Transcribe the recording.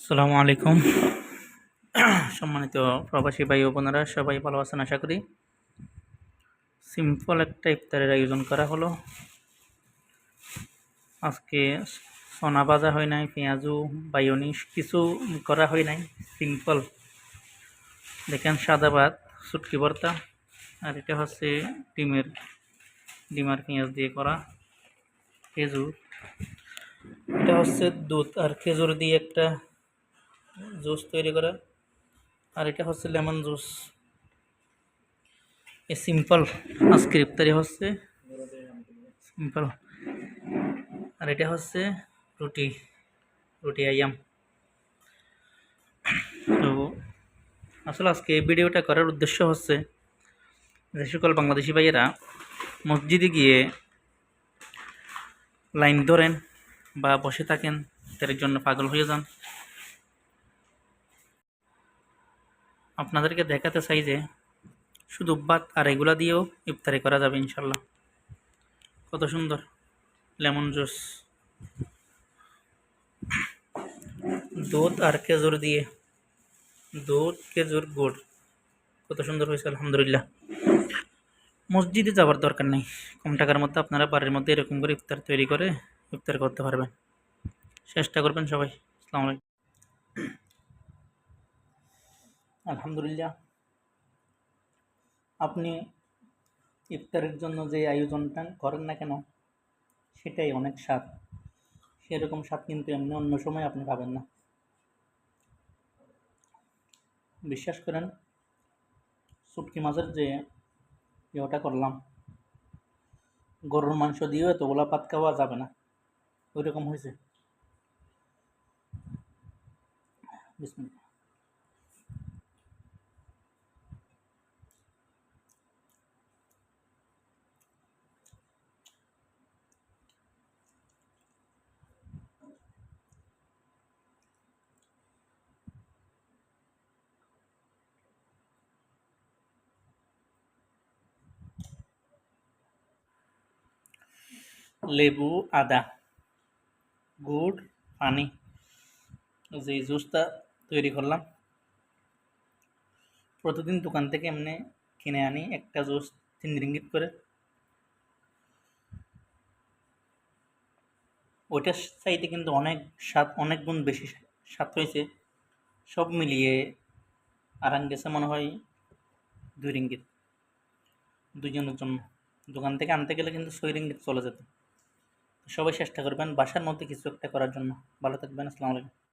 আসসালামু আলাইকুম। সম্মানিত প্রবাসী ভাই বোনেরা, সবাই ভালো আছেন আশা করি। সিম্পল একটা ইফতারের আয়োজন করা হলো। আজকে সোনা ভাজা হয় নাই, পেঁয়াজু বায়োনিস কিছু করা হয় নাই। সিম্পল। দেখেন সাদা ভাত, সুটকি ভর্তা, আর এটা হচ্ছে ডিমের, ডিম আর পেঁয়াজ দিয়ে করা খেজুর। এটা হচ্ছে দুধ আর খেজুর দিয়ে একটা জুস তৈরি করা। আর এটা হচ্ছে লেমন জুস। এ সিম্পল আজকের ইফতারি হচ্ছে। সিম্পল। আর এটা হচ্ছে রুটি রুটি আইয়াম। তো আসলে আজকে এই ভিডিওটা করার উদ্দেশ্য হচ্ছে যে সকল বাংলাদেশি ভাইয়েরা মসজিদে গিয়ে লাইন ধরেন বা বসে থাকেন ইফতারের জন্য পাগল হয়ে যান। আপনাদেরকে দেখাতে চাই যে শুধু ভাত আর এগুলা দিয়েও ইফতারি করা যাবে ইনশাল্লাহ। কত সুন্দর লেমন জুস। দুধ আর খেজুর দিয়ে। দুধ, খেজুর, গুড়। কত সুন্দর হয়েছে, আলহামদুলিল্লাহ। মসজিদে যাওয়ার দরকার নেই। কম টাকার মধ্যে আপনারা বাড়ির মধ্যে এরকম করে ইফতার তৈরি করে ইফতার করতে পারবেন। চেষ্টা করবেন সবাই। আসসালামু আলাইকুম। আলহামদুলিল্লাহ। আপনি ইফতারের জন্য যে আয়োজনটা করেন না কেন, সেটাই অনেক স্বাদ। সেরকম স্বাদ কিন্তু এমনি অন্য সময় আপনি পাবেন না। বিশ্বাস করেন, শুটকি মাছের যে ইয়েটা করলাম, গরুর মাংস দিয়েও এতগুলা পাত খাওয়া যাবে না। ওই রকম হয়েছে। বিসমিল্লাহ। লেবু, আদা, গুড়, পানি যে জুসটা তৈরি করলাম। প্রতিদিন দোকান থেকে এমনি কিনে আনি, একটা জুস, তিন রিঙ্গিত করে। ওইটার চাইতে কিন্তু অনেক স্বাদ, অনেক গুণ বেশি স্বাদ হয়েছে। সব মিলিয়ে আরাম গেছে মনে হয় দুই রিঙ্গিত। দুজনের জন্য। দোকান থেকে আনতে গেলে কিন্তু ছয় রিঙ্গিত চলে যেত। সবাই চেষ্টা করবেন বাসার মধ্যে কিছু একটা করার জন্য। ভালো থাকবেন আসসালামু আলাইকুম।